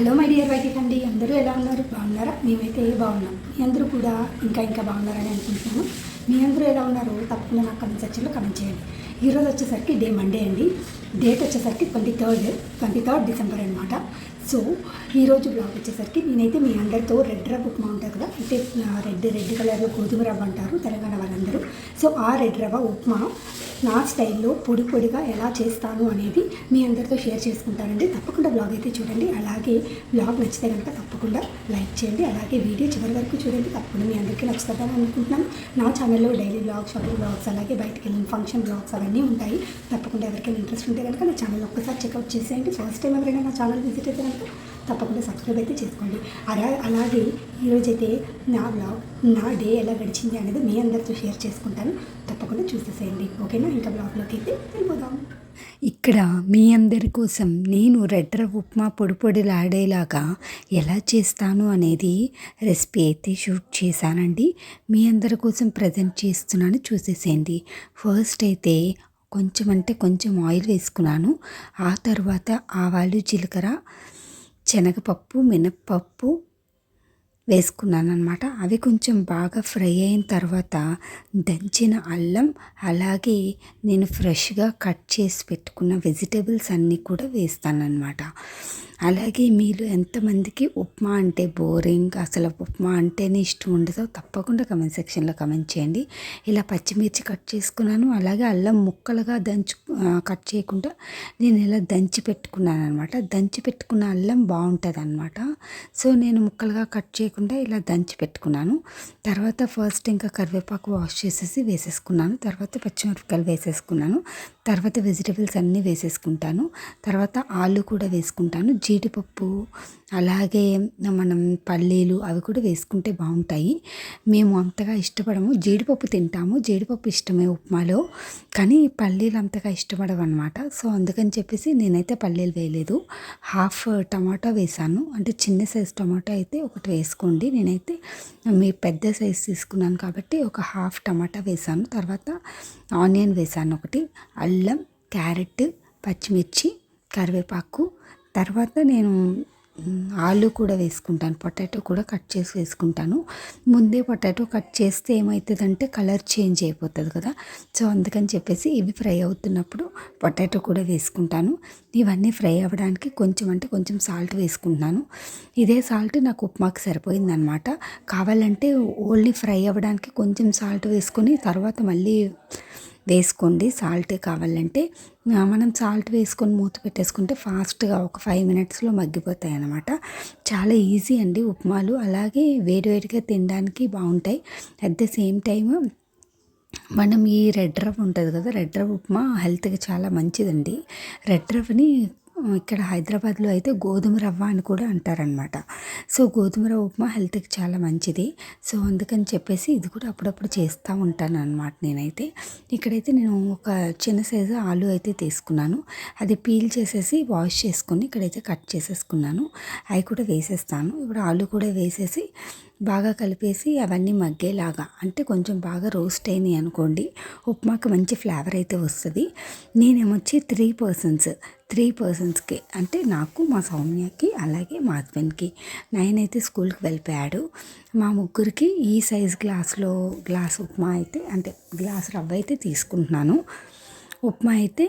Hello my dear wife అండి అందరూ ఎలా ఉన్నారు? బాగున్నారా? మేమైతే బాగున్నాం. మీ అందరూ కూడా ఇంకా ఇంకా బాగున్నారని అనుకుంటున్నాను. మీ అందరూ ఎలా ఉన్నారో తప్పకుండా నాకు కమెంట్ సెక్షన్లో కమెంట్ చేయండి. ఈరోజు వచ్చేసరికి డే మండే అండి. డేట్ వచ్చేసరికి twenty third twenty third December అనమాట సో ఈరోజు బ్లాగ్ వచ్చేసరికి నేనైతే మీ అందరితో రెడ్ రవ్వ ఉప్మా ఉంటుంది కదా అంటే రెడ్ రెడ్ కలర్ గోధుమ రవ్వ అంటారు తెలంగాణ వాళ్ళందరూ. సో ఆ రెడ్ రవ్వ ఉప్మా నా స్టైల్లో పొడి పొడిగా ఎలా చేస్తాను అనేది మీ అందరితో షేర్ చేసుకుంటానండి. తప్పకుండా బ్లాగ్ అయితే చూడండి. అలాగే బ్లాగ్ నచ్చితే కనుక తప్పకుండా లైక్ చేయండి. అలాగే వీడియో చివరి వరకు చూడండి. తప్పకుండా మీ అందరికీ నచ్చుతుందని అనుకుంటున్నాను. నా ఛానల్లో డైలీ బ్లాగ్స్ షాపింగ్ బ్లాగ్స్ అలాగే బయటకు వెళ్ళిన ఫంక్షన్ బ్లాగ్స్ అవన్నీ ఉంటాయి. తప్పకుండా ఎవరికైనా ఇంట్రెస్ట్ ఉంటే కనుక నా ఛానల్ ఒక్కసారి చెక్అవుట్ చేసేయండి. ఫస్ట్ టైం ఎవరైనా నా ఛానల్ విజిట్ అయితే కనుక తప్పకుండా సబ్స్క్రైబ్ అయితే చేసుకోండి. అలా అలాగే ఈరోజైతే నా బ్లాగ్ నా డే ఎలా గడిచింది అనేది మీ అందరితో షేర్ చేసుకుంటాను. తప్పకుండా చూసేసేయండి. ఓకేనా? ఇంకా బ్లాగ్లోకి అయితే వెళ్ళిపోదాం. ఇక్కడ మీ అందరి కోసం నేను రెడ్ర ఉప్మా పొడి పొడిలాడేలాగా ఎలా చేస్తాను అనేది రెసిపీ అయితే షూట్ చేశానండి. మీ అందరి కోసం ప్రజెంట్ చేస్తున్నాను చూసేసేయండి. ఫస్ట్ అయితే కొంచెం అంటే కొంచెం ఆయిల్ వేసుకున్నాను. ఆ తర్వాత ఆవాలు జీలకర్ర శనగపప్పు మినప్పప్పు వేసుకున్నాను అనమాట అవి కొంచెం బాగా ఫ్రై అయిన తర్వాత దంచిన అల్లం అలాగే నేను ఫ్రెష్గా కట్ చేసి పెట్టుకున్న వెజిటేబుల్స్ అన్నీ కూడా వేస్తాను అనమాట అలాగే మీరు ఎంతమందికి ఉప్మా అంటే బోరింగ్ అసలు ఉప్మా అంటేనే ఇష్టం ఉండదో తప్పకుండా కమెంట్ సెక్షన్లో కమెంట్ చేయండి. ఇలా పచ్చిమిర్చి కట్ చేసుకున్నాను అలాగే అల్లం ముక్కలుగా దంచు కట్ చేయకుండా నేను ఇలా దంచి పెట్టుకున్నాను అనమాట దంచి పెట్టుకున్న అల్లం బాగుంటుంది అనమాట సో నేను ముక్కలుగా కట్ చేయకుండా ఇలా దంచి పెట్టుకున్నాను. తర్వాత ఫస్ట్ ఇంకా కరివేపాకు వాష్ చేసేసి వేసేసుకున్నాను. తర్వాత పచ్చిమిరపకాయలు వేసేసుకున్నాను. తర్వాత వెజిటేబుల్స్ అన్నీ వేసేసుకుంటాను. తర్వాత ఆలు కూడా వేసుకుంటాను. జీడిపప్పు అలాగే మనం పల్లీలు అవి కూడా వేసుకుంటే బాగుంటాయి. మేము అంతగా ఇష్టపడము. జీడిపప్పు తింటాము. జీడిపప్పు ఇష్టమే ఉప్మాలో. కానీ పల్లీలు అంతగా ఇష్టపడవు అనమాట సో అందుకని చెప్పేసి నేనైతే పల్లీలు వేయలేదు. హాఫ్ టమాటా వేసాను. అంటే చిన్న సైజ్ టమాటా అయితే ఒకటి వేసుకోండి. నేనైతే మీ పెద్ద సైజ్ తీసుకున్నాను కాబట్టి ఒక హాఫ్ టమాటా వేసాను. తర్వాత ఆనియన్ వేసాను ఒకటి. అల్లం క్యారెట్ పచ్చిమిర్చి కరివేపాకు తర్వాత నేను ఆలు కూడా వేసుకుంటాను. పొటాటో కూడా కట్ చేసి వేసుకుంటాను. ముందే పొటాటో కట్ చేస్తే ఏమవుతుందంటే కలర్ చేంజ్ అయిపోతుంది కదా. సో అందుకని చెప్పేసి ఇవి ఫ్రై అవుతున్నప్పుడు పొటాటో కూడా వేసుకుంటాను. ఇవన్నీ ఫ్రై అవ్వడానికి కొంచెం అంటే కొంచెం సాల్ట్ వేసుకుంటున్నాను. ఇదే సాల్ట్ నాకు ఉప్మాకి సరిపోయిందనమాట. కావాలంటే ఓన్లీ ఫ్రై అవ్వడానికి కొంచెం సాల్ట్ వేసుకొని తర్వాత మళ్ళీ వేసుకోండి. సాల్ట్ కావాలంటే మనం సాల్ట్ వేసుకొని మూత పెట్టేసుకుంటే ఫాస్ట్గా ఒక ఫైవ్ మినిట్స్లో మగ్గిపోతాయి అన్నమాట చాలా ఈజీ అండి ఉప్మాలు. అలాగే వేడివేడిగా తినడానికి బాగుంటాయి. అట్ ద సేమ్ టైమ్ మనం ఈ రెడ్ రవ్వ ఉంటుంది కదా రెడ్ రవ్ ఉప్మా హెల్త్కి చాలా మంచిదండి. రెడ్ రవ్వని ఇక్కడ హైదరాబాద్లో అయితే గోధుమ రవ్వ అని కూడా అంటారనమాట సో గోధుమ రవ్వ ఉప్మా హెల్త్కి చాలా మంచిది. సో అందుకని చెప్పేసి ఇది కూడా అప్పుడప్పుడు చేస్తూ ఉంటాను అనమాట నేనైతే. ఇక్కడైతే నేను ఒక చిన్న సైజు ఆలు అయితే తీసుకున్నాను. అది పీల్ చేసేసి వాష్ చేసుకొని ఇక్కడైతే కట్ చేసేసుకున్నాను. అవి కూడా వేసేస్తాను. ఇప్పుడు ఆలు కూడా వేసేసి బాగా కలిపేసి అవన్నీ మగ్గేలాగా అంటే కొంచెం బాగా రోస్ట్ అయినాయి అనుకోండి ఉప్మాకి మంచి ఫ్లేవర్ అయితే వస్తుంది. నేనేమొచ్చి త్రీ పర్సన్స్ త్రీ పర్సన్స్కి అంటే నాకు మా సౌమ్యకి అలాగే మా హస్బెండ్కి నేనైతే స్కూల్కి వెళ్ళిపోయాడు. మా ముగ్గురికి ఈ సైజ్ గ్లాస్లో గ్లాస్ ఉప్మా అయితే అంటే గ్లాస్ రవ్వ అయితే తీసుకుంటున్నాను. ఉప్మా అయితే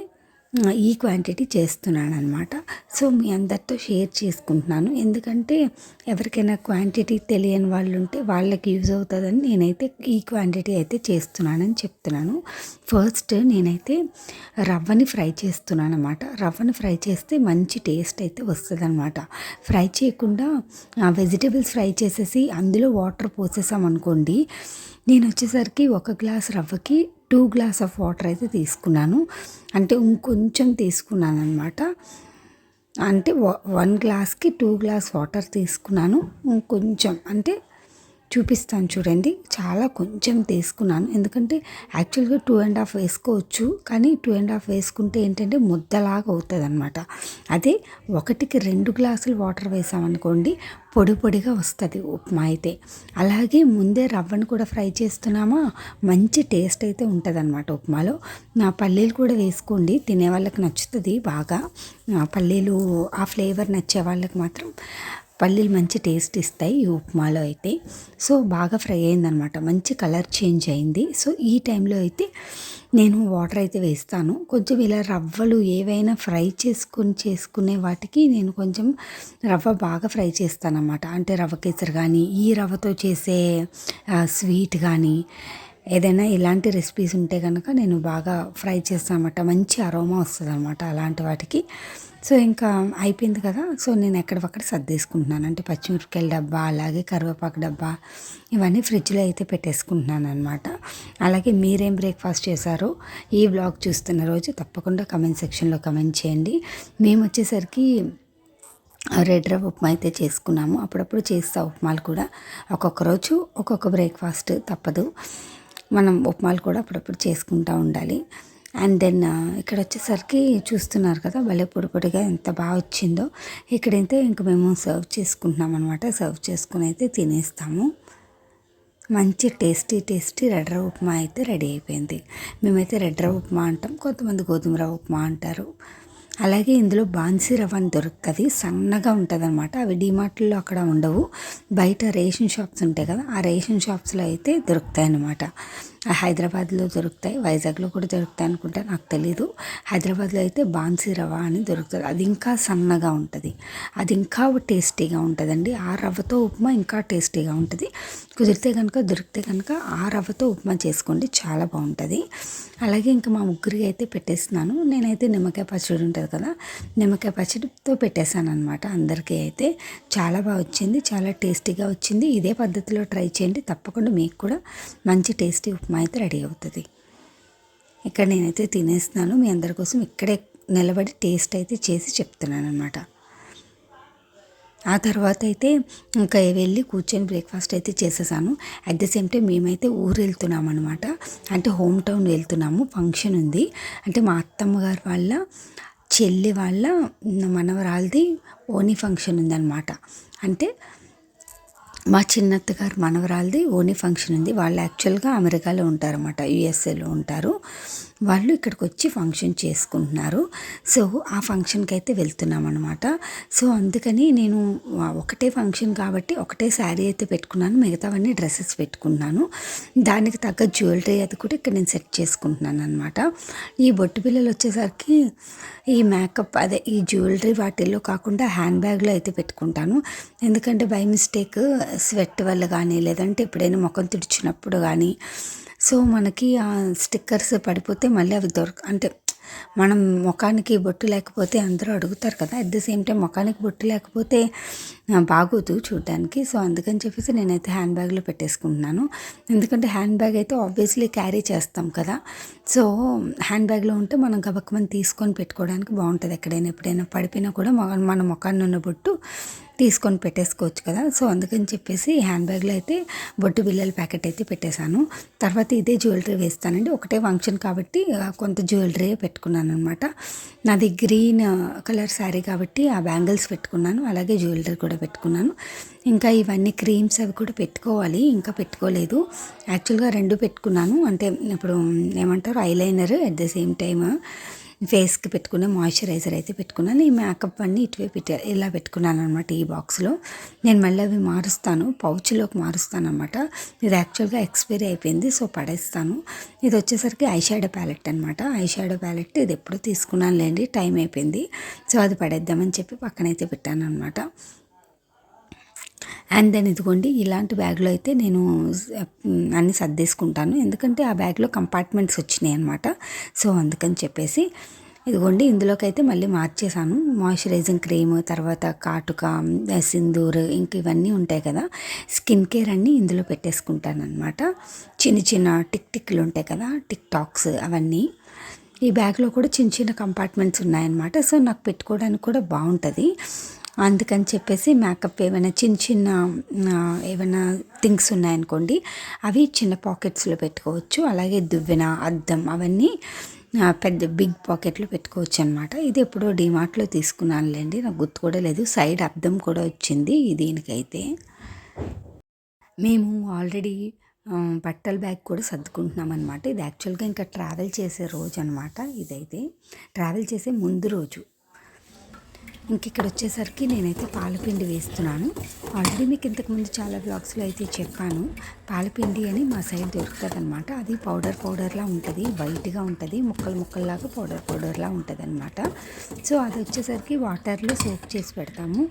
ఈ క్వాంటిటీ చేస్తున్నాను అనమాట సో మీ అందరితో షేర్ చేసుకుంటున్నాను. ఎందుకంటే ఎవరికైనా క్వాంటిటీ తెలియని వాళ్ళు ఉంటే వాళ్ళకి యూజ్ అవుతుందని నేనైతే ఈ క్వాంటిటీ అయితే చేస్తున్నానని చెప్తున్నాను. ఫస్ట్ నేనైతే రవ్వని ఫ్రై చేస్తున్నాను అనమాట రవ్వని ఫ్రై చేస్తే మంచి టేస్ట్ అయితే వస్తుంది అనమాట ఫ్రై చేయకుండా వెజిటేబుల్స్ ఫ్రై చేసేసి అందులో వాటర్ పోసేసామనుకోండి నేను వచ్చేసరికి ఒక గ్లాస్ రవ్వకి టూ గ్లాస్ ఆఫ్ వాటర్ అయితే తీసుకున్నాను. అంటే ఇంకొంచెం తీసుకున్నాను అనమాట అంటే వ- వన్ గ్లాస్కి టూ గ్లాస్ వాటర్ తీసుకున్నాను. ఇంకొంచెం అంటే చూపిస్తాను చూడండి. చాలా కొంచెం తీసుకున్నాను. ఎందుకంటే యాక్చువల్గా టూ అండ్ హాఫ్ వేసుకోవచ్చు. కానీ టూ అండ్ హాఫ్ వేసుకుంటే ఏంటంటే ముద్దలాగా అవుతుంది అనమాట అదే ఒకటికి రెండు గ్లాసులు వాటర్ వేసామనుకోండి పొడి పొడిగా వస్తుంది ఉప్మా అయితే. అలాగే ముందే రవ్వను కూడా ఫ్రై చేస్తున్నామా? మంచి టేస్ట్ అయితే ఉంటుంది అనమాట ఉప్మాలో. నా పల్లీలు కూడా వేసుకోండి. తినే వాళ్ళకి నచ్చుతుంది బాగా. పల్లీలు ఆ ఫ్లేవర్ నచ్చే వాళ్ళకి మాత్రం పల్లీలు మంచి టేస్ట్ ఇస్తాయి ఈ ఉప్మాలో అయితే. సో బాగా ఫ్రై అయిందనమాట. మంచి కలర్ చేంజ్ అయింది. సో ఈ టైంలో అయితే నేను వాటర్ అయితే వేస్తాను. కొంచెం ఇలా రవ్వలు ఏవైనా ఫ్రై చేసుకుని చేసుకునే వాటికి నేను కొంచెం రవ్వ బాగా ఫ్రై చేస్తానమాట అంటే రవ్వ కేసరి కానీ ఈ రవ్వతో చేసే స్వీట్ కానీ ఏదైనా ఇలాంటి రెసిపీస్ ఉంటే కనుక నేను బాగా ఫ్రై చేస్తాను అనమాట మంచి అరోమా వస్తుంది అనమాట అలాంటి వాటికి. సో ఇంకా అయిపోయింది కదా. సో నేను ఎక్కడికక్కడ సర్దేసుకుంటున్నాను. అంటే పచ్చిమిరపకాయల డబ్బా అలాగే కరివేపాకు డబ్బా ఇవన్నీ ఫ్రిడ్జ్లో అయితే పెట్టేసుకుంటున్నాను అనమాట అలాగే మీరేం బ్రేక్ఫాస్ట్ చేశారో? ఈ బ్లాగ్ చూస్తున్న రోజు తప్పకుండా కమెంట్ సెక్షన్లో కమెంట్ చేయండి. మేము వచ్చేసరికి రెడ్ రవ్వ ఉప్మా అయితే చేసుకున్నాము. అప్పుడప్పుడు చేస్తా ఉప్మాలు కూడా ఒక్కొక్క రోజు ఒక్కొక్క బ్రేక్ఫాస్ట్ తప్పదు. మనం ఉప్మాలు కూడా అప్పుడప్పుడు చేసుకుంటూ ఉండాలి. అండ్ దెన్ uh, ఇక్కడ వచ్చేసరికి చూస్తున్నారు కదా భలే పొడి పొడిగా ఎంత బాగా వచ్చిందో. ఇక్కడైతే ఇంక మేము సర్వ్ చేసుకుంటున్నాం అనమాట సర్వ్ చేసుకుని అయితే తినేస్తాము. మంచి టేస్టీ టేస్టీ రెడ్ రవ్వ ఉప్మా అయితే రెడీ అయిపోయింది. మేమైతే రెడ్ రవ్వ ఉప్మా అంటాం కొంతమంది గోధుమ రవ్వ ఉప్మా అంటారు. అలాగే ఇందులో బాన్సీ రవ్వ అని దొరుకుతుంది సన్నగా ఉంటుంది అనమాట అవి డిమార్ట్లో అక్కడ ఉండవు. బయట రేషన్ షాప్స్ ఉంటాయి కదా ఆ రేషన్ షాప్స్లో అయితే దొరుకుతాయి అన్నమాట హైదరాబాద్లో దొరుకుతాయి. వైజాగ్లో కూడా దొరుకుతాయి అనుకుంటా నాకు తెలీదు. హైదరాబాద్లో అయితే బాన్సీ రవ్వ అని దొరుకుతుంది. అది ఇంకా సన్నగా ఉంటుంది. అది ఇంకా టేస్టీగా ఉంటుందండి. ఆ రవ్వతో ఉప్మా ఇంకా టేస్టీగా ఉంటుంది. కుదిరితే కనుక దొరికితే కనుక ఆ రవ్వతో ఉప్మా చేసుకోండి. చాలా బాగుంటుంది. అలాగే ఇంకా మా ముగ్గురికి అయితే పెట్టేస్తున్నాను. నేనైతే నిమ్మకాయ పచ్చడి ఉంటుంది కదా నిమ్మకాయ పచ్చడితో పెట్టేశాను అనమాట అందరికీ అయితే. చాలా బాగా వచ్చింది. చాలా టేస్టీగా వచ్చింది. ఇదే పద్ధతిలో ట్రై చేయండి. తప్పకుండా మీకు కూడా మంచి టేస్టీ ఉప్మా అయితే రెడీ అవుతుంది. ఇక్కడ నేనైతే తినేస్తున్నాను. మీ అందరి కోసం ఇక్కడే నిలబడి టేస్ట్ అయితే చేసి చెప్తున్నాను అనమాట ఆ తర్వాత అయితే ఇంకా వెళ్ళి కూర్చొని బ్రేక్ఫాస్ట్ అయితే చేసేసాను. అట్ ద సేమ్ టైం మేమైతే ఊరు వెళ్తున్నాం అనమాట అంటే హోమ్ టౌన్ వెళ్తున్నాము. ఫంక్షన్ ఉంది. అంటే మా అత్తమ్మ గారు వాళ్ళ చెల్లి వాళ్ళ మనవరాలది ఓనీ ఫంక్షన్ ఉందన్నమాట. అంటే మా చిన్నత్త గారు మనవరాలది ఓనీ ఫంక్షన్ ఉంది. వాళ్ళు యాక్చువల్గా అమెరికాలో ఉంటారన్నమాట యుఎస్ఏలో ఉంటారు. వాళ్ళు ఇక్కడికి వచ్చి ఫంక్షన్ చేసుకుంటున్నారు. సో ఆ ఫంక్షన్కి అయితే వెళ్తున్నాం అనమాట సో అందుకని నేను ఒకటే ఫంక్షన్ కాబట్టి ఒకటే శారీ అయితే పెట్టుకున్నాను. మిగతావన్నీ డ్రెస్సెస్ పెట్టుకున్నాను దానికి తగ్గ జ్యువెలరీ అది కూడా ఇక్కడ నేను సెట్ చేసుకుంటున్నాను అనమాట ఈ బొట్టు పిల్లలు వచ్చేసరికి ఈ మేకప్ అదే ఈ జ్యువెలరీ వాటిల్లో కాకుండా హ్యాండ్ బ్యాగ్లో అయితే పెట్టుకుంటాను. ఎందుకంటే బై మిస్టేక్ స్వెట్ వల్ల కానీ లేదంటే ఎప్పుడైనా ముఖం తుడిచినప్పుడు కానీ సో మనకి ఆ స్టిక్కర్స్ పడిపోతే మళ్ళీ అవి దొరక అంటే మనం ముఖానికి బొట్టు లేకపోతే అందరూ అడుగుతారు కదా అట్ ద సేమ్ టైం ముఖానికి బొట్టు లేకపోతే బాగోదు చూడడానికి. సో అందుకని చెప్పేసి నేనైతే హ్యాండ్ బ్యాగ్లో పెట్టేసుకుంటున్నాను. ఎందుకంటే హ్యాండ్ బ్యాగ్ అయితే ఆబ్వియస్లీ క్యారీ చేస్తాం కదా. సో హ్యాండ్ బ్యాగ్లో ఉంటే మనం గబక్కమని తీసుకొని పెట్టుకోవడానికి బాగుంటుంది ఎక్కడైనా ఎప్పుడైనా పడిపోయినా కూడా మన ముఖాన్ని ఉన్న బొట్టు. తీసుకొని పెట్టేసుకోవచ్చు కదా. సో అందుకని చెప్పేసి హ్యాండ్ బ్యాగ్లో అయితే బొట్టు బిల్లల ప్యాకెట్ అయితే పెట్టేశాను. తర్వాత ఇదే జ్యువెలరీ వేస్తానండి. ఒకటే ఫంక్షన్ కాబట్టి కొంత జ్యువెలరీ పెట్టుకున్నాను అనమాట నాది గ్రీన్ కలర్ శారీ కాబట్టి ఆ బ్యాంగిల్స్ పెట్టుకున్నాను. అలాగే జ్యువెలరీ కూడా పెట్టుకున్నాను. ఇంకా ఇవన్నీ క్రీమ్స్ అవి కూడా పెట్టుకోవాలి. ఇంకా పెట్టుకోలేదు. యాక్చువల్గా రెండు పెట్టుకున్నాను. అంటే ఇప్పుడు ఏమంటారు? Eyeliner at the same time. ఫేస్కి పెట్టుకునే మాయిశ్చరైజర్ అయితే పెట్టుకున్నాను. ఈ మేకప్ అన్నీ ఇటువే పెట్టా ఇలా పెట్టుకున్నాను అనమాట ఈ బాక్స్లో. నేను మళ్ళీ అవి మారుస్తాను పౌచ్లోకి మారుస్తాను అనమాట ఇది యాక్చువల్గా ఎక్స్పైరీ అయిపోయింది సో పడేస్తాను. ఇది వచ్చేసరికి ఐషాడో ప్యాలెట్ అనమాట ఐషాడో ప్యాలెట్ ఇది ఎప్పుడు తీసుకున్నాను లేండి టైం అయిపోయింది. సో అది పడేద్దామని చెప్పి పక్కనైతే పెట్టాను అనమాట అండ్ దెన్ ఇదిగోండి ఇలాంటి బ్యాగ్లో అయితే నేను అన్నీ సర్దేసుకుంటాను. ఎందుకంటే ఆ బ్యాగ్లో కంపార్ట్మెంట్స్ వచ్చినాయి అనమాట సో అందుకని చెప్పేసి ఇదిగోండి ఇందులోకైతే మళ్ళీ మార్చేసాను మాయిశ్చరైజింగ్ క్రీమ్ తర్వాత కాటుక సింధూర్ ఇంక ఇవన్నీ ఉంటాయి కదా. స్కిన్ కేర్ అన్నీ ఇందులో పెట్టేసుకుంటాను అనమాట చిన్న చిన్న టిక్ టిక్లు ఉంటాయి కదా టిక్ టాక్స్ అవన్నీ. ఈ బ్యాగ్లో కూడా చిన్న చిన్న కంపార్ట్మెంట్స్ ఉన్నాయన్నమాట. సో నాకు పెట్టుకోవడానికి కూడా బాగుంటుంది. అందుకని చెప్పేసి మేకప్ ఏమైనా చిన్న చిన్న ఏమైనా థింగ్స్ ఉన్నాయనుకోండి అవి చిన్న పాకెట్స్లో పెట్టుకోవచ్చు. అలాగే దువ్వెన అద్దం అవన్నీ పెద్ద బిగ్ పాకెట్లో పెట్టుకోవచ్చు అనమాట ఇది ఎప్పుడో డిమార్ట్లో తీసుకున్నానులేండి. నాకు గుర్తు కూడా లేదు. సైడ్ అద్దం కూడా వచ్చింది దీనికైతే. మేము ఆల్రెడీ బట్టల బ్యాగ్ కూడా సర్దుకుంటున్నాం అనమాట ఇది యాక్చువల్గా ఇంకా ట్రావెల్ చేసే రోజు అనమాట ఇదైతే. ట్రావెల్ చేసే ముందు రోజు. ఇంక ఇక్కడ వచ్చేసరికి నేనైతే పాలపిండి వేస్తున్నాను. ఆల్రెడీ మీకు ఇంతకుముందు చాలా బ్లాగ్స్లో అయితే చెప్పాను. పాలపిండి అని మా సైడ్ దొరుకుతుంది అనమాట అది పౌడర్ పౌడర్లా ఉంటుంది వైట్గా ఉంటుంది ముక్కలు ముక్కల్లాగా పౌడర్ పౌడర్లా ఉంటుంది అనమాట సో అది వచ్చేసరికి వాటర్లో సోప్ చేసి పెడతాము.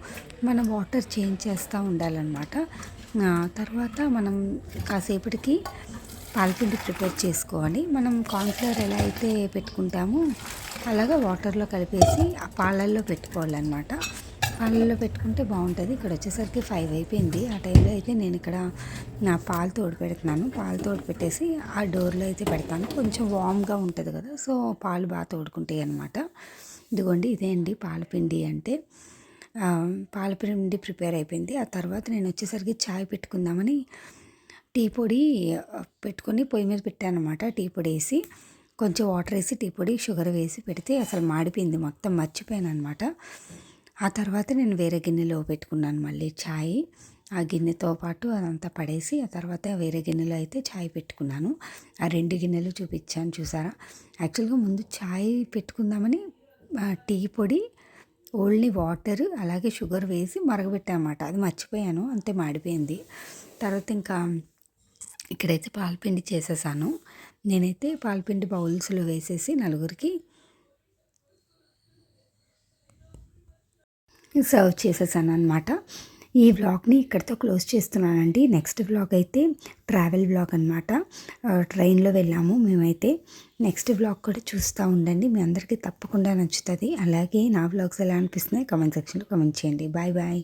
మనం వాటర్ చేంజ్ చేస్తూ ఉండాలన్నమాట. తర్వాత మనం కాసేపటికి పాలపిండి ప్రిపేర్ చేసుకోవాలి. మనం కార్న్ఫ్లవర్ ఎలా అయితే పెట్టుకుంటామో అలాగా వాటర్లో కలిపేసి ఆ పాలల్లో పెట్టుకోవాలన్నమాట. పాలల్లో పెట్టుకుంటే బాగుంటుంది. ఇక్కడ వచ్చేసరికి ఫైవ్ అయిపోయింది. ఆ టైంలో అయితే నేను ఇక్కడ నా పాలు తోడు పెడుతున్నాను. పాలు తోడు పెట్టేసి ఆ డోర్లో అయితే పెడతాను. కొంచెం వామ్గా ఉంటుంది కదా సో పాలు బాగా తోడుకుంటాయి అనమాట ఇదిగోండి ఇదే అండి పాలపిండి అంటే. పాలపిండి ప్రిపేర్ అయిపోయింది. ఆ తర్వాత నేను వచ్చేసరికి చాయ్ పెట్టుకుందామని టీ పొడి పెట్టుకొని పొయ్యి మీద పెట్టాను అనమాట టీ పొడి వేసి కొంచెం వాటర్ వేసి టీ పొడి షుగర్ వేసి పెడితే అసలు మాడిపోయింది. మొత్తం మర్చిపోయాను అనమాట ఆ తర్వాత నేను వేరే గిన్నెలో పెట్టుకున్నాను మళ్ళీ ఛాయ్ ఆ గిన్నెతో పాటు అదంతా పడేసి ఆ తర్వాత వేరే గిన్నెలో అయితే ఛాయ్ పెట్టుకున్నాను. ఆ రెండు గిన్నెలు చూపించాను చూసారా? యాక్చువల్గా ముందు ఛాయ్ పెట్టుకుందామని టీ పొడి ఓన్లీ వాటర్ అలాగే షుగర్ వేసి మరగబెట్టామన్నమాట అది మర్చిపోయాను అంతే మాడిపోయింది. తర్వాత ఇంకా ఇక్కడైతే పాలపిండి చేసేసాను. నేనైతే పాలపిండి బౌల్స్లో వేసేసి నలుగురికి సర్వ్ చేసేసాను అనమాట ఈ వ్లాగ్ని ఇక్కడితో క్లోజ్ చేస్తున్నానండి. నెక్స్ట్ వ్లాగ్ అయితే ట్రావెల్ వ్లాగ్ అనమాట ట్రైన్లో వెళ్ళాము మేమైతే. నెక్స్ట్ వ్లాగ్ కూడా చూస్తూ ఉండండి. మీ అందరికీ తప్పకుండా నచ్చుతుంది. అలాగే నా వ్లాగ్స్ ఎలా అనిపిస్తున్నాయి కమెంట్ సెక్షన్లో కమెంట్ చేయండి. Bye bye.